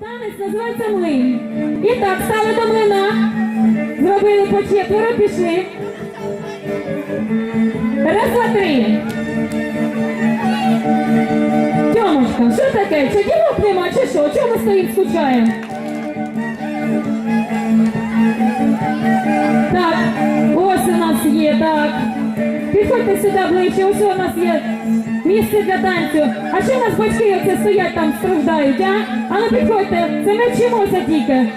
Танець називається млин. І так, стали до млина. Зробили по четверо, пішли. Раз, два, три. Тьомочка, що таке? Чи дівок нема, чи що? Чому ми стоїмо скучаємо? Так, ось у нас є, так. Підходьте сюди ближче, ось у нас є місце для танцю. А що нас батьки оце стоять там, страждають, а? А ну підходьте, це ми вчимося тільки.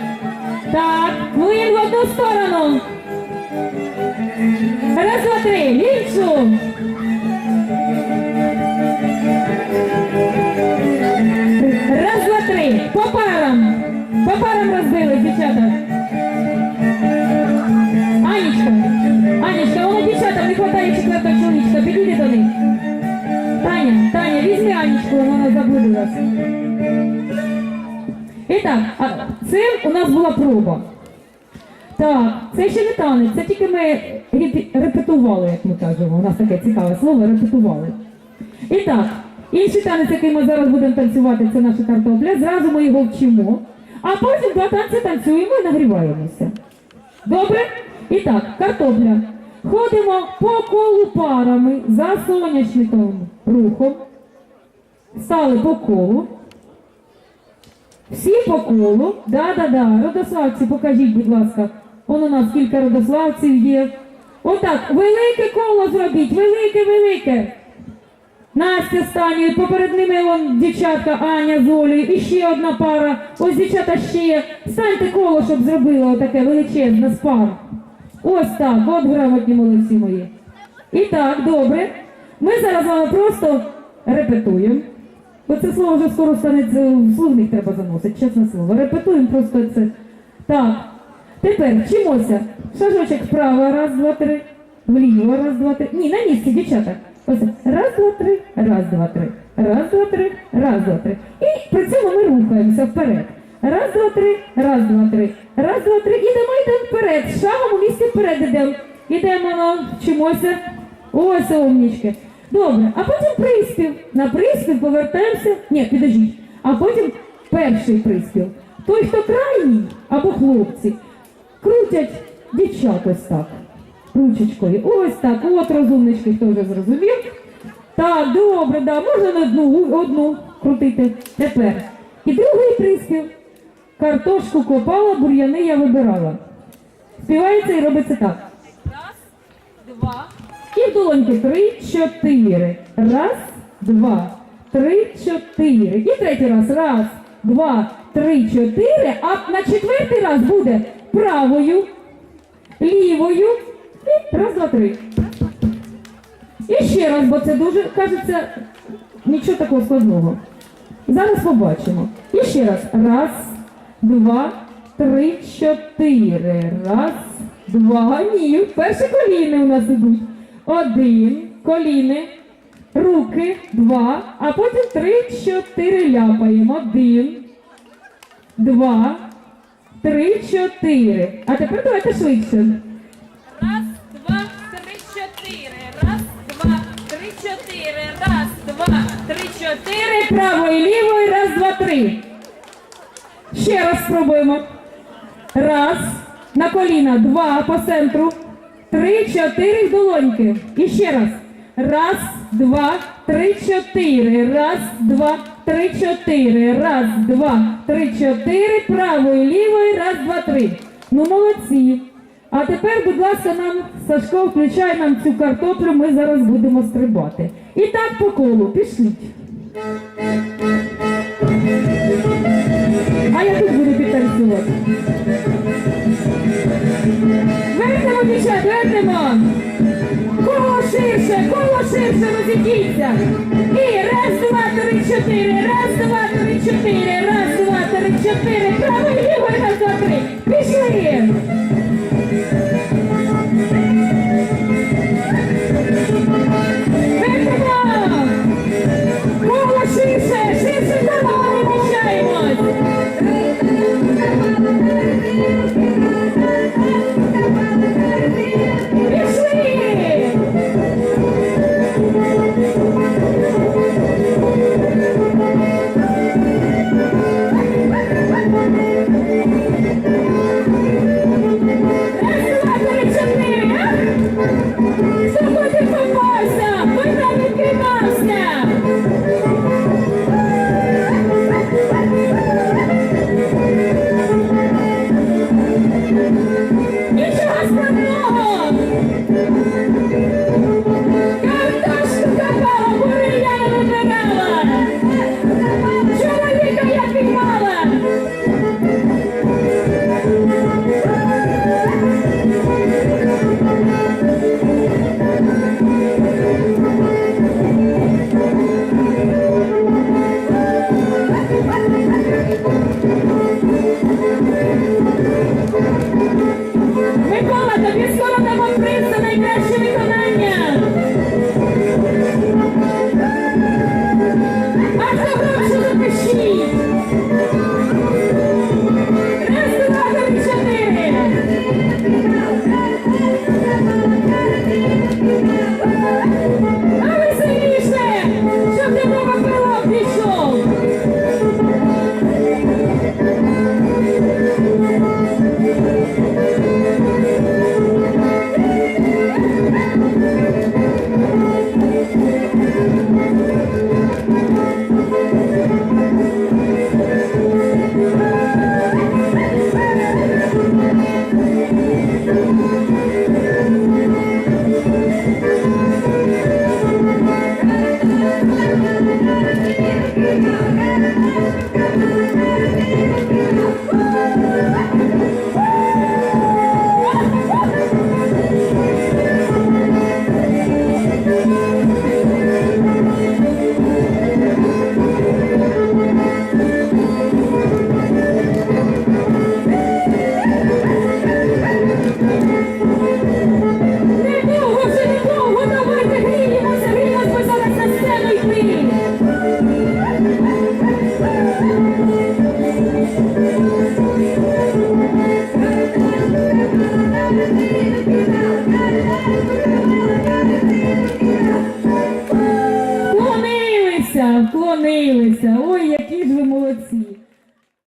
Так, млин в одну сторону. Раз, два, три, іншу. Візьми Анечку, вона заблудилась. І так, а це у нас була проба. Так, це ще не танець, це тільки ми репетували, як ми кажемо. У нас таке цікаве слово, репетували. І так, інший танець, який ми зараз будемо танцювати, це наша картопля. Зразу ми його вчимо, а потім два танці танцюємо і нагріваємося. Добре? І так, картопля. Ходимо по колу парами за сонячником рухом. Стали по колу. Всі по колу. Да-да-да. Родославці, покажіть, будь ласка. Он у нас кілька родославців є. Отак, велике коло зробіть, велике, велике. Настя з Танею, поперед ними вон дівчатка Аня з Олею, і ще одна пара. Ось дівчата ще. Станьте коло, щоб зробили отаке величезне з пар. Ось так, от грамотні молодці мої. І так, добре. Ми зараз з вами просто репетуємо. Бо це слово вже скоро стане в словник треба заносити, чесне слово. Репетуємо просто це. Так. Тепер вчимося. Шажочок вправо, раз, два, три. Вліво, раз, два, три. Ні, на місці, дівчата. Ось раз, два, три, раз, два, три. Раз, два, три, раз, два, три. І при цьому ми рухаємося вперед. Раз, два, три, раз, два, три. Раз, два, три. Ідемо, йдемо вперед. Шагом у місці вперед ідемо. Ідемо, вчимося. Ось умнічки. Добре, а потім приспів. На приспів повертаємося. Ні, підождіть. А потім перший приспів. Той, хто крайній, або хлопці, крутять дівчат ось так. Ручечкою. Ось так. От розумнички, хто вже зрозумів. Так, добре, да, можна на одну, одну крутити. Тепер. І другий приспів. Картошку копала, бур'яни я вибирала. Співається і робиться так. Раз, два. І долоньки три, чотири. Раз, два, три, чотири. І третій раз. Раз, два, три, чотири. А на четвертий раз буде правою, лівою. І раз, два, три. І ще раз, бо це дуже, кажеться, нічого такого складного. Зараз побачимо. І ще раз. Раз, два, три, чотири. Раз, два. Ні. Перші коліни у нас ідуть. Один, коліни, руки, два, а потім три, чотири ляпаємо. Один, два, три, чотири. А тепер давайте швидше. Раз, два, три, чотири. Раз, два, три, чотири. Раз, два, три, чотири. Правою, лівою, раз, два, три. Ще раз спробуємо. Раз. На коліна. Два по центру. Три, чотири в долоньки. І ще раз. Раз, два, три, чотири. Раз, два, три, чотири. Раз, два, три, чотири. Правою, лівою, раз, два, три. Ну молодці. А тепер, будь ласка, нам Сашко, включай нам цю картоплю, ми зараз будемо стрибати. І так по колу, пішліть. Ширше. І раз, два, три, чотири, раз, два, три, чотири, раз, два, три, чотири, правий лівий, раз, два, три.